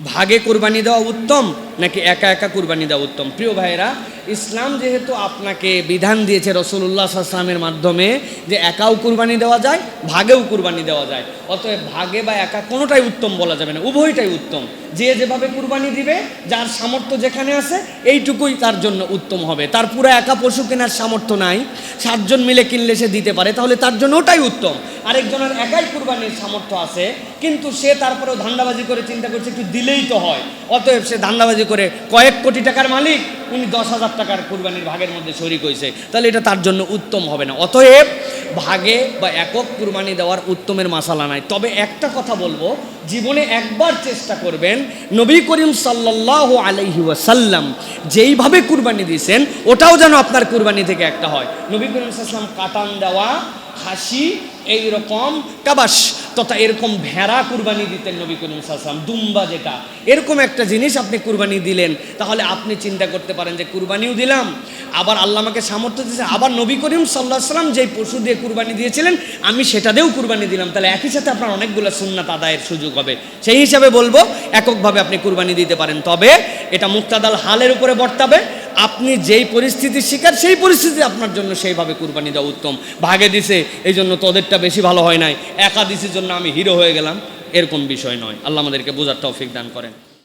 ভাগে কুরবানি দেওয়া উত্তম নাকি একা একা কুরবানি দেওয়া উত্তম? প্রিয় ভাইয়েরা, ইসলাম যেহেতু আপনাকে বিধান দিয়েছে রসুল্লাহ আসলামের মাধ্যমে যে একাও কুরবানি দেওয়া যায়, ভাগেও কুরবানি দেওয়া যায়। অতএব ভাগে বা একা কোনোটাই উত্তম বলা যাবে না, উভয়টাই উত্তম। যে যেভাবে কুরবানি দিবে, যার সামর্থ্য যেখানে আছে, এইটুকুই তার জন্য উত্তম হবে। তার পুরো একা পশু কেনার সামর্থ্য নাই, সাতজন মিলে কিনলে সে দিতে পারে, তাহলে তার জন্য ওটাই উত্তম। আরেকজনের একাই কুরবানির সামর্থ্য আছে, কিন্তু সে তারপরেও ধান্দাবাজি করে চিন্তা করছে, একটু দিলেই তো হয়। অতএব সে ধান্দাবাজি করে কয়েক কোটি টাকার মালিক, উনি দশ হাজার টাকার কুরবানির ভাগের মধ্যে শরিক হয়েছে তাহলে এটা তার জন্য উত্তম হবে না। অতএব ভাগে বা একক কুরবানি দেওয়ার উত্তমের মাসালা নাই। তবে একটা কথা বলব, জীবনে একবার চেষ্টা করবেন, নবী করিম সাল্লাহ আলাইহি ওয়াসাল্লাম যেইভাবে কুরবানি দিয়েছেন, ওটাও যেন আপনার কুরবানি থেকে একটা হয়। নবী করিম সাল্লাম কাটান দেওয়া, খাসি এই রকম কাবাস, তথা এরকম ভেড়া কুরবানি দিতেন নবী করিম সাল্লাম দুম্বা যেটা। এরকম একটা জিনিস আপনি কুরবানি দিলেন, তাহলে আপনি চিন্তা করতে পারেন যে কুরবানিও দিলাম, আবার আল্লাহ আমাকে সামর্থ্য দিয়েছে, আবার নবী করিম সাল্লাহ সাল্লাম যেই পশু দিয়ে কুরবানি দিয়েছিলেন, আমি সেটা দিয়েও কুরবানি দিলাম। তাহলে একই সাথে আপনার অনেকগুলো সুন্নাত আদায়ের সুযোগ হবে। সেই হিসাবে বলব, এককভাবে আপনি কুরবানি দিতে পারেন। তবে এটা মুক্তাদাল হালের উপরে বর্তাবে আপনি যেই পরিস্থিতির শিকার, সেই পরিস্থিতি আপনার জন্য সেইভাবে কুরবানি দেওয়া উত্তম। ভাগে দিছে, এই জন্য তোদেরটা বেশি ভালো হয় নাই। একা দিসের জন্য আমি হিরো হয়ে গেলাম। এরকম বিষয় নয়। আল্লাহ আমাদেরকে বোঝার তৌফিক দান করেন।